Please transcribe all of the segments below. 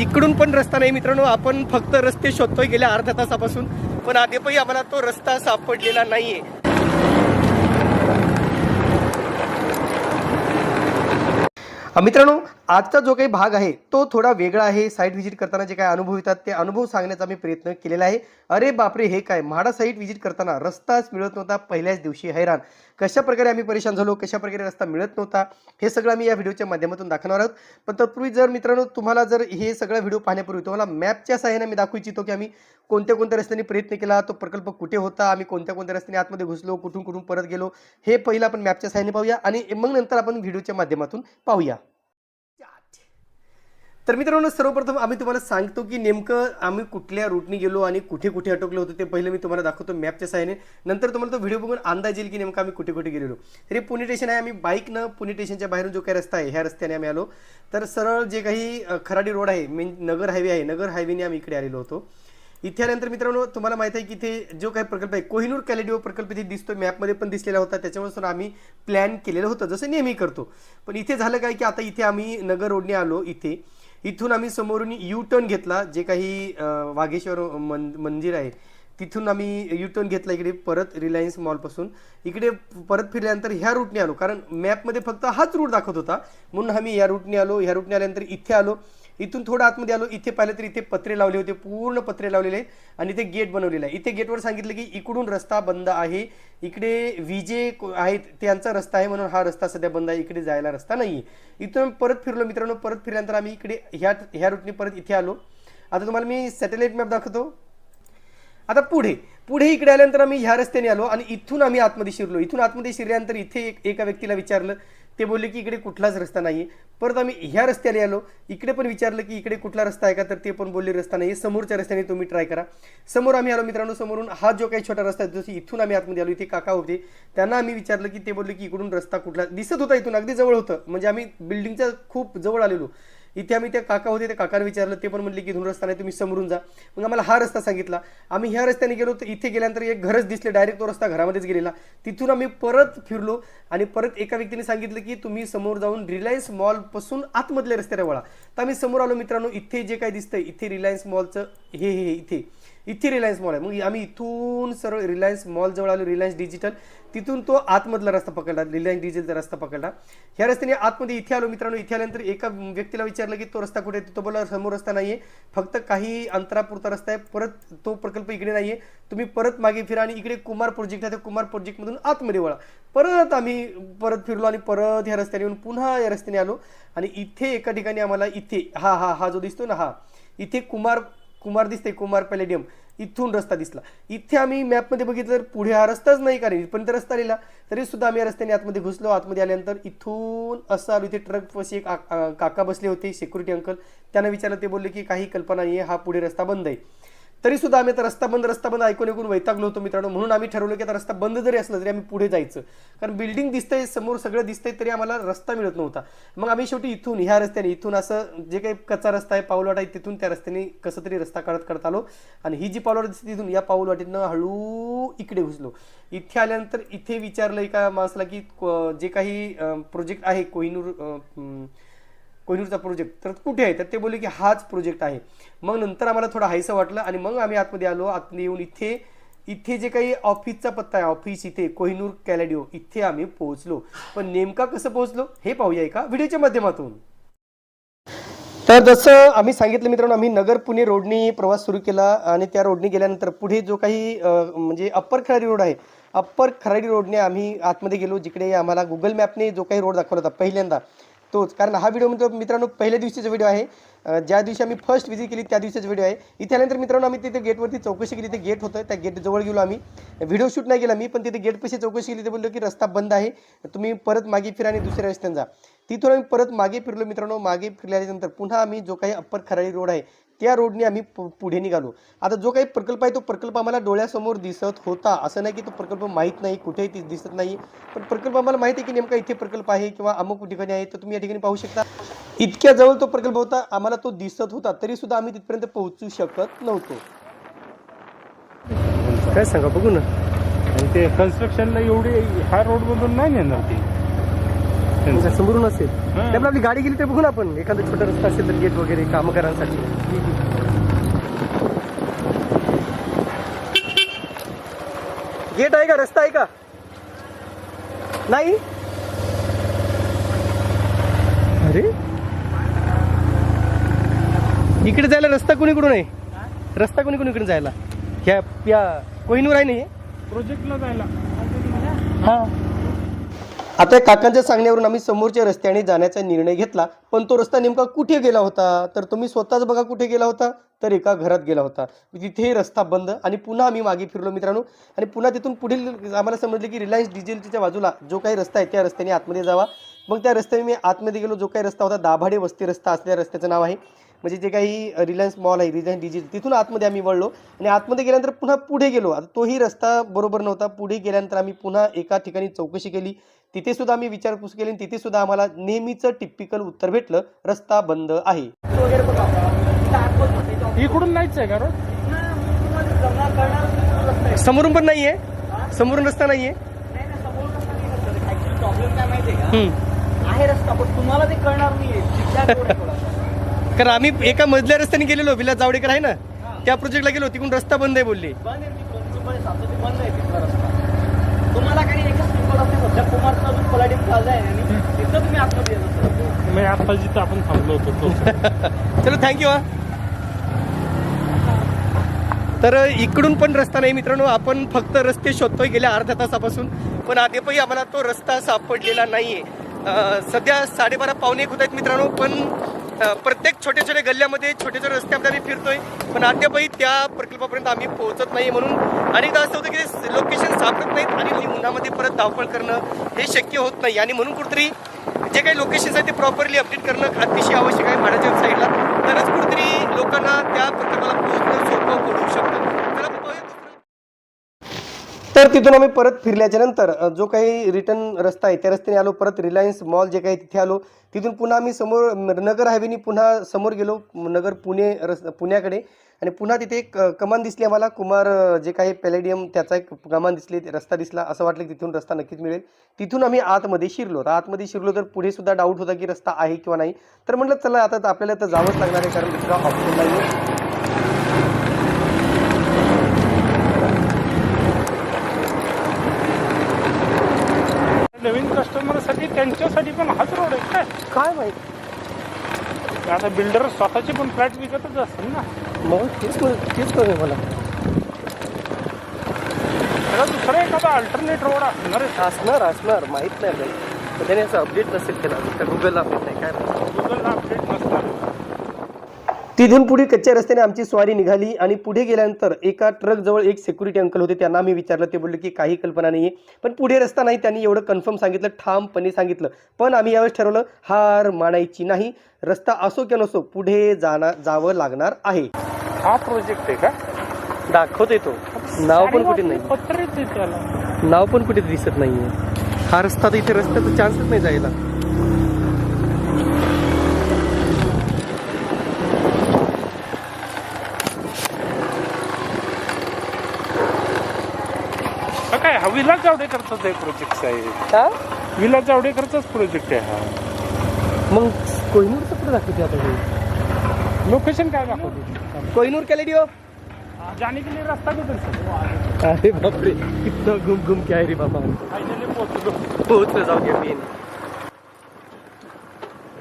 इकडून पण रस्ता नाही मित्रांनो आपण फक्त रस्ते शोधतोय गेल्या अर्ध्या तासापासून पण अद्यापही आम्हाला तो रस्ता सापडलेला नाहीये. मित्रांनो आजचा जो काही भाग आहे तो थोडा वेगळा आहे. साईट व्हिजिट करताना जे काही अनुभव येतात ते अनुभव सांगण्याचा मी प्रयत्न केलेला आहे. अरे बापरे हे काय? म्हाडा साईट व्हिजिट करताना रस्ताच मिळत नव्हता पहिल्याच दिवशी. हैराण. कशा प्रकारे आम्ही परेशान झालो? कशा प्रकारे रस्ता मिळत नव्हता? हे सगळं आम्ही या व्हिडिओच्या माध्यमातून दाखवणार आहोत. पण तत्पूर्वी जर मित्रांनो तुम्हाला जर हे सगळा व्हिडिओ पाहण्यापूर्वी तुम्हाला मॅपच्या सहाय्याने मी दाखवू इच्छितो की आम्ही कोणत्या कोणत्या रस्त्याने प्रयत्न केला तो प्रकल्प कुठे होता आम्ही कोणत्या कोणत्या रस्त्याने आतमध्ये घुसलो कुठून कुठून परत गेलो हे पहिलं आपण मॅपच्या सहाय्याने पाहूया आणि मग नंतर आपण व्हिडिओच्या माध्यमातून पाहूया. तर मित्रांनो सर्वप्रथम आम्ही तुम्हाला सांगतो की नेमकं आम्ही कुठल्या रूटने गेलो आणि कुठे कुठे अटकलो होतो ते पहिलं मी तुम्हाला दाखवतो मॅपच्या सहाय्याने. नंतर तुम्हाला तो व्हिडिओ बघून अंदाज येईल की नेमकं आम्ही कुठे कुठे गेलेलो. तरी पुणे स्टेशन आहे आम्ही बाईकनं पुणे स्टेशनच्या बाहेरून जो काही रस्ता आहे ह्या रस्त्याने आम्ही आलो. तर सरळ जे काही खराडी रोड आहे मेन नगर हायवे आहे नगर हायवेने आम्ही इकडे आलेलो होतो. इथे आल्यानंतर मित्रांनो तुम्हाला माहिती आहे की इथे जो काही प्रकल्प आहे कोहिनूर कॅलेडिओ प्रकल्प इथे दिसतो मॅपमध्ये पण दिसलेला होता. त्याच्यामुळे आम्ही प्लॅन केलेलं होतं जसं नेहमी करतो. पण इथे झालं काय की आता इथे आम्ही नगर रोडने आलो इथे. इथून आम्ही समोरून यू टर्न घेतला जे काही वाघेश्वर मन मंदिर आहे तिथून आम्ही यू टर्न घेतला इकडे परत रिलायन्स मॉलपासून इकडे परत फिरल्यानंतर ह्या रूटने आलो कारण मॅपमध्ये फक्त हाच रूट दाखवत होता. म्हणून आम्ही या रूटने आलो ह्या रूटने आल्यानंतर इथे आलो. इथून थोडं आतमध्ये आलो इथे पाहिलं तर इथे पत्रे लावले होते पूर्ण पत्रे लावलेले आहेत. आणि इथे गेट बनवलेलं आहे. इथे गेटवर सांगितलं की इकडून रस्ता बंद आहे. इकडे विजे को- आहेत त्यांचा रस्ता आहे म्हणून हा रस्ता सध्या बंद आहे. इकडे जायला रस्ता नाही आहे इथून आम्ही परत फिरलो मित्रांनो परत फिरल्यानंतर आम्ही इकडे ह्या ह्या रूटने परत इथे आलो. आता तुम्हाला मी सॅटेलाईट मॅप दाखवतो. आता पुढे पुढे इकडे आल्यानंतर आम्ही ह्या रस्त्याने आलो आणि इथून आम्ही आतमध्ये शिरलो. इथून आतमध्ये शिरल्यानंतर इथे एक एका व्यक्तीला विचारलं ते बोलले की इकडे कुठलाच रस्ता नाही परत आम्ही ह्या रस्त्याने आलो. इकडे पण विचारलं की इकडे कुठला रस्ता आहे का? तर ते पण बोलले रस्ता नाही समोरच्या रस्त्याने तुम्ही ट्राय करा. समोर आम्ही आलो मित्रांनो समोरून हा जो काही छोटा रस्ता आहे जसं इथून आम्ही आतमध्ये आलो इथे काका होते. त्यांना आम्ही विचारलं की ते बोलले की इकडून रस्ता कुठला? दिसत होता इथून अगदी जवळ होतं. म्हणजे आम्ही बिल्डिंगच्या खूप जवळ आलेलो. इथे आम्ही त्या काका होते त्या काकाने विचारलं ते पण म्हणले की दोन रस्ता नाही तुम्ही समोरून जा. मग आम्हाला हा रस्ता सांगितला. आम्ही ह्या रस्त्याने गेलो तर इथे गेल्यानंतर एक घरच दिसले डायरेक्ट तो रस्ता घरामध्येच गेलेला. तिथून आम्ही परत फिरलो आणि परत एका व्यक्तीने सांगितलं की तुम्ही समोर जाऊन रिलायन्स मॉलपासून आतमधल्या रस्त्याने वळा. तर आम्ही समोर आलो मित्रांनो इथे जे काय दिसतंय इथे रिलायन्स मॉलचं हे हे हे इथे. इथे रिलायन्स मॉल आहे. मग आम्ही इथून सरळ रिलायन्स मॉल जवळ आलो रिलायन्स डिजिटल तिथून तो आतमधला रस्ता पकडला रिलायन्स डिजिटलचा रस्ता पकडला. ह्या रस्त्याने आतमध्ये इथे आलो मित्रांनो इथे आल्यानंतर एका व्यक्तीला विचारलं की तो रस्ता कुठे आहे? तो बोला समोर रस्ता नाही आहे फक्त काही अंतरापुरता रस्ता आहे. परत तो प्रकल्प इकडे नाही आहे तुम्ही परत मागे फिरा आणि इकडे कुमार प्रोजेक्ट आहे. त्या कुमार प्रोजेक्टमधून आतमध्ये वळा. परत आम्ही परत फिरलो आणि परत ह्या रस्त्याने येऊन पुन्हा या रस्त्याने आलो. आणि इथे एका ठिकाणी आम्हाला इथे हा हा हा जो दिसतो ना हा इथे कुमार कुमार दिसते कुमार पॅलेडियम. इथून रस्ता दिसला. इथे आम्ही मॅपमध्ये बघितलं तर पुढे हा रस्ताच नाही कारण इथपर्यंत रस्ता लिहिला तरी सुद्धा आम्ही या रस्त्याने आतमध्ये घुसलो. आतमध्ये आल्यानंतर इथून असं आलो इथे ट्रक पशी एक काका बसले होते सिक्युरिटी अंकल त्यांना विचारलं ते बोलले की काही कल्पना नाही आहे हा पुढे रस्ता बंद आहे. तरी सुद्धा आम्ही आता रस्ता बंद रस्ता बंद ऐकून ऐकून वैतागलो होतो मित्रांनो. म्हणून आम्ही ठरवलं की आता रस्ता बंद जरी असला तरी आम्ही पुढे जायचं. कारण बिल्डिंग दिसतंय समोर सगळं दिसतंय तरी आम्हाला रस्ता मिळत नव्हता. मग आम्ही शेवटी इथून ह्या रस्त्याने इथून असं जे काही कच्चा रस्ता आहे पाऊलवाटा आहे तिथून त्या रस्त्याने कसं तरी रस्ता काढत काढत आलो. आणि ही जी पाऊलवाट दिसते तिथून या पाऊलवाटीनं हळू इकडे घुसलो. इथे आल्यानंतर इथे विचारलं एका माणसाला की जे काही प्रोजेक्ट आहे कोहिनूर कोहिनूरचा प्रोजेक्ट तर कुठे आहे? तर ते बोलले की हाच प्रोजेक्ट आहे. मग नंतर आम्हाला थोडं हायसं वाटलं आणि मग आम्ही आतमध्ये आलो. आतमध्ये येऊन इथे इथे जे काही ऑफिसचा पत्ता आहे ऑफिस इथे कोहिनूर कॅलेडिओ इथे आम्ही पोहोचलो. पण नेमका कसं पोहोचलो? हे पाहूया एका व्हिडिओच्या माध्यमातून. तर जसं आम्ही सांगितलं मित्रांनो आम्ही नगर पुणे रोडनी प्रवास सुरू केला आणि त्या रोडनी गेल्यानंतर पुढे जो काही म्हणजे अप्पर खराडी रोड आहे अप्पर खराडी रोडने आम्ही आतमध्ये गेलो जिकडे आम्हाला गुगल मॅपने जो काही रोड दाखवला होता पहिल्यांदा. तोच. कारण हा व्हिडिओ म्हणजे मित्रांनो पहिल्या दिवशीचा व्हिडिओ आहे. ज्या दिवशी आम्ही फर्स्ट व्हिजिट केली त्या दिवशीचा व्हिडिओ आहे. इथे आल्यानंतर मित्रांनो आम्ही तिथे गेटवरती चौकशी केली. ते गेट होतं. त्या गेट जवळ गेलो आम्ही. व्हिडिओ शूट नाही केला मी पण तिथे गेट पशी चौकशी केली. ते बोललो की रस्ता बंद आहे. तुम्ही परत मागे फिरा आणि दुसऱ्या रस्त्यांचा जा. तिथून आम्ही परत मागे फिरलो मित्रांनो. मागे फिरल्यानंतर पुन्हा आम्ही जो काही अप्पर खराळी रोड आहे त्या रोडने आम्ही पुढे निघालो. आता जो काही प्रकल्प आहे तो प्रकल्प आम्हाला डोळ्यासमोर दिसत होता. असं नाही की तो प्रकल्प माहीत नाही कुठेही ती दिसत नाही. पण प्रकल्प आम्हाला माहिती आहे की नेमका इथे प्रकल्प आहे किंवा अमुक ठिकाणी आहे तर तुम्ही या ठिकाणी पाहू शकता. इतक्या जवळ तो प्रकल्प होता आम्हाला तो दिसत होता. तरी सुद्धा आम्ही तिथपर्यंत पोहोचू शकत नव्हतो. काय सांगा बघू ना. ते कन्स्ट्रक्शनला एवढी ह्या रोड मधून नाही नेणार ती. म्हणजे समोरून असेल. त्यामुळे आपली गाडी गेली तर बघू ना आपण. एखादा छोटा रस्ता असेल तर गेट वगैरे काम करायसाठी. गेट आहे का? रस्ता आहे का? नाही? अरे? इकडे जायला रस्ता कुणीकडून आहे? रस्ता कुणीकडून इकडे जायला? ह्या या कोहिनूर आहे नाही प्रोजेक्टला जायला. हा. आता काकांच्या सांगण्यावरून आम्ही समोरच्या रस्त्याने जाण्याचा निर्णय घेतला पण तो रस्ता नेमका कुठे गेला होता? तर तुम्ही स्वतःच बघा कुठे गेला होता तर एका घरात गेला होता. तिथेही रस्ता बंद आणि पुन्हा आम्ही मागे फिरलो मित्रांनो. आणि पुन्हा तिथून पुढील आम्हाला समजलं की रिलायन्स डिझेलच्या बाजूला जो काही रस्ता आहे त्या रस्त्याने आतमध्ये जावा. मग त्या रस्त्याने मी आतमध्ये गेलो जो काही रस्ता होता दाभाडे वस्ती रस्ता असल्या रस्त्याचं नाव आहे. म्हणजे जे काही रिलायन्स मॉल आहे रिलायन्स डिजिटल तिथून आतमध्ये आम्ही वळलो. आणि आतमध्ये गेल्यानंतर पुन्हा पुढे गेलो. आता तोही रस्ता बरोबर नव्हता. पुढे गेल्यानंतर आम्ही पुन्हा एका ठिकाणी चौकशी केली. तिथे सुद्धा आम्ही विचारपूस केली आणि तिथे सुद्धा आम्हाला नेहमीचं टिपिकल उत्तर भेटलं रस्ता बंद आहे. इकडून नाहीच आहे का? समोरून पण नाहीये. समोरून रस्ता नाहीये. आहे रस्ता पण तुम्हाला ते कळणार नाहीये. कारण आम्ही एका मजल्या रस्त्याने गेलेलो विलास जावडेकर आहे ना? त्या प्रोजेक्टला गेलो तिकडून रस्ता बंद आहे बोलले. बंद आहे ती प्रिन्सिपल आहे सांगतो ते बंद आहे तिथला रस्ता. तुम्हाला काही सध्या कुमारचा अजून प्लाझा आहे आणि तिथं तुम्ही आतमध्ये येत आता जिथं आपण थांबलो होतो तो. चलो थँक्यू हा. तर इकडून पण रस्ता नाही मित्रांनो आपण फक्त रस्ते शोधतोय गेल्या अर्ध्या तासापासून पण अद्यापही आम्हाला तो रस्ता सापडलेला नाहीये. सध्या साडेबारा पावणे एक होत आहेत मित्रांनो पण प्रत्येक छोट्या छोट्या गल्ल्यामध्ये छोटे छोटे रस्ते आपल्याला फिरतोय पण अद्यापही त्या प्रकल्पापर्यंत आम्ही पोहोचत नाही म्हणून अनेकदा असं होतं की लोकेशन सापडत नाहीत आणि उन्हामध्ये परत धावपळ करणं हे शक्य होत नाही. आणि म्हणून कुठेतरी जे काही लोकेशन्स आहेत ते प्रॉपरली अपडेट करणं अतिशय आवश्यक आहे भाड्याच्या साईडला तरच कुठेतरी लोकांना त्या प्रकल्पाला पोहोचणं सोपं करू शकतं. त्याला तर तिथून आम्ही परत फिरल्याच्या नंतर जो काही रिटर्न रस्ता आहे त्या रस्त्याने आलो परत रिलायन्स मॉल जे काही तिथे आलो. तिथून पुन्हा आम्ही समोर नगर हायवेनी पुन्हा समोर गेलो नगर पुणे रस पुण्याकडे. आणि पुन्हा तिथे एक कमान दिसली आम्हाला. कुमार जे काही पॅलेडियम त्याचा एक कमान दिसली रस्ता दिसला असं वाटलं की तिथून रस्ता नक्कीच मिळेल. तिथून आम्ही आतमध्ये शिरलो. तर आतमध्ये शिरलो तर पुढे सुद्धा डाऊट होता की रस्ता आहे किंवा नाही. तर म्हटलं चला आता तर आपल्याला तर जावंच लागणार आहे कारण दुसरा ऑप्शन नाही नवीन कस्टमरसाठी त्यांच्यासाठी पण हाच रोड आहे काय? काय माहिती? आता बिल्डर स्वतःचे पण फ्लॅट विकतच असतील ना. मग तेच तेच करू मला. त्याला दुसरा एखादा अल्टरनेट रोड असणार आहे. असणार असणार. माहीत नाही. पण त्याने असं अपडेट नसेल केला. गुगलला अपडेट नाही. काय माहिती. गुगलला अपडेट नसणार. तिथून पुढे कच्च्या रस्त्याने आमची स्वारी निघाली आणि पुढे गेल्यानंतर एका ट्रक जवळ एक सिक्युरिटी अंकल होते. त्यांना मी विचारलं. ते बोलले की काही कल्पना नाही आहे पण पुढे रस्ता नाही. त्यांनी एवढं कन्फर्म सांगितलं. ठामपणे सांगितलं. पण आम्ही यावेळेस ठरवलं हार मानायची नाही. रस्ता असो किंवा नसो पुढे जाणार जावं लागणार आहे. हा प्रोजेक्ट आहे का? दाखवतोय तो. नाव पण कुठे नाही नाव पण कुठे दिसत नाहीये. हा रस्ता तर इथे रस्त्याचा चान्सच नाही जायला. हा काय हा विलास जावडेकरचाच आहे प्रोजेक्ट आहे. हा? विलास जावडेकरचाच प्रोजेक्ट आहे हा. मग कोहिनूरचं कुठे दाखवते आता हे? लोकेशन काय दाखवते? कोहिनूर कॅलेडिओ जाने के लिए रस्ता किधर से अरे बापरे कितना घुम घुम के आहे रे बाबा. फायनली पोहोचलो. पोहोचलं जाऊ द्या मेन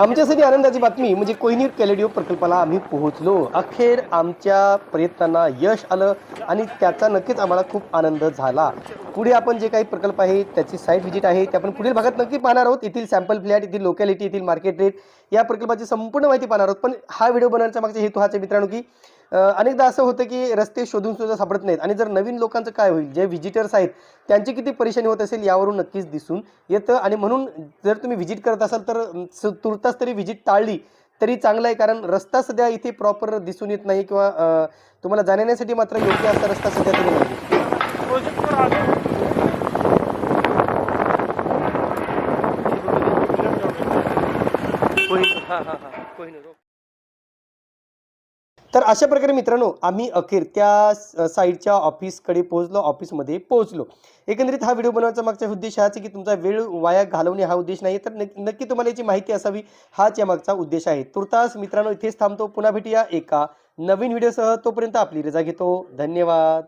आमच्यासाठी आनंदाची बातमी. म्हणजे कोहिनीर कॅलेडिओ प्रकल्पाला आम्ही पोहोचलो. अखेर आमच्या प्रयत्नांना यश आलं आणि त्याचा नक्कीच आम्हाला खूप आनंद झाला. पुढे आपण जे काही प्रकल्प आहे त्याची साईट व्हिजिट आहे ते आपण पुढील भागात नक्की पाहणार आहोत. येथील सॅम्पल फ्लॅट येथील लोकॅलिटी येथील मार्केट रेट या प्रकल्पाची संपूर्ण माहिती पाहणार आहोत. पण हा व्हिडिओ बनवण्याचा मागचा हेतू हाच आहे मित्रांनो की अनेकदा असं होतं की रस्ते शोधून सुद्धा सापडत नाहीत. आणि जर नवीन लोकांचं काय होईल जे व्हिजिटर्स आहेत त्यांची किती परेशानी होत असेल यावरून नक्कीच दिसून येतं. आणि म्हणून जर तुम्ही व्हिजिट करत असाल तर तुर्तास तरी व्हिजिट टाळली तरी चांगलं आहे. कारण रस्ता सध्या इथे प्रॉपर दिसून येत नाही किंवा तुम्हाला जाण्यासाठी मात्र योग्य असा रस्ता सध्या तरी नाही कोहिनूर हां हां हां. कोहिनूर हो. तर अशा प्रकारे मित्रांनो आम्ही अखेर त्या स- साईडच्या ऑफिसकडे पोहोचलो ऑफिसमध्ये पोहोचलो. एकंदरीत हा व्हिडिओ बनवायचा मागचा उद्देश हाच की तुमचा वेळ वाया घालवणे हा उद्देश नाही तर नक्की तुम्हाला याची माहिती असावी हाच या मागचा उद्देश आहे. तुर्तास मित्रांनो इथेच थांबतो. पुन्हा भेटूया एका नवीन व्हिडिओसह. तोपर्यंत आपली रजा घेतो. धन्यवाद.